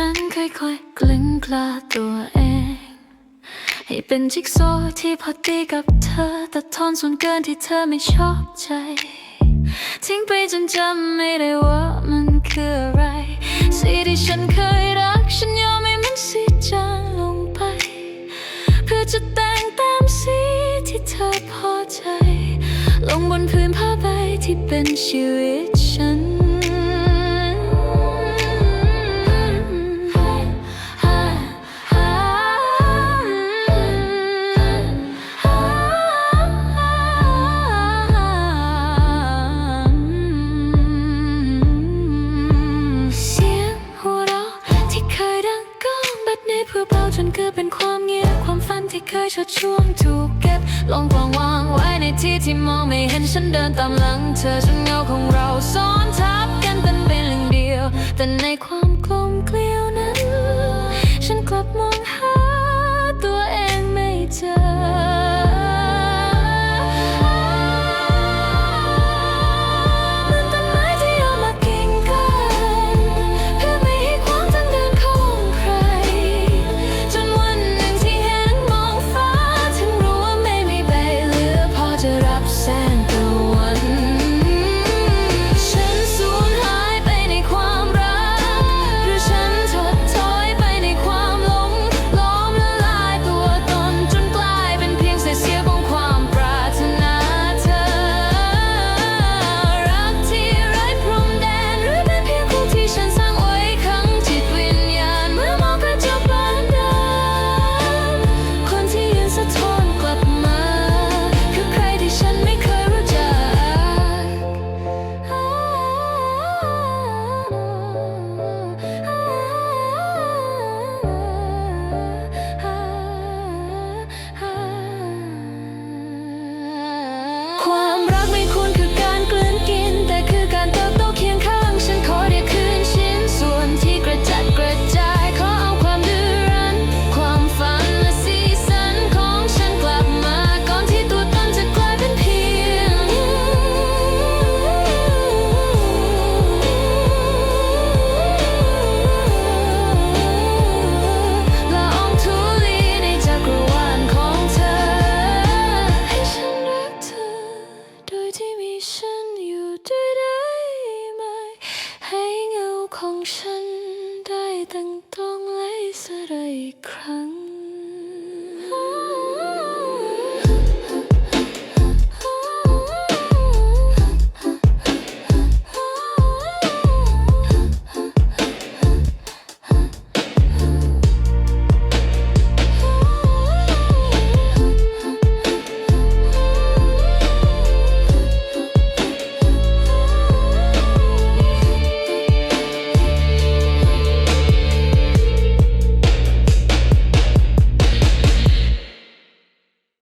ฉันค่อยๆ กลึงกลาตัวเอง ให้เป็นจิ๊กซอที่พอดีกับเธอ แต่ทอนส่วนเกินที่เธอไม่ชอบใจ ทิ้งไปจนจำไม่ได้ว่ามันคืออะไรสิ่งที่ฉันเคยรัก ฉันยอมให้มันสีจางลงไป เพื่อจะแต่งตามสีที่เธอพอใจ ลงบนพื้นผ้าใบที่เป็นชีวิตฉัน เคยชดช่วงถูกเก็บลงวางวางไว้ในที่ที่มองไม่เห็นฉันเดินตามหลังเธอจนเงาของเราซ้อนทับกันเป็นเป็นหนึ่งเดียว แต่ในความ 看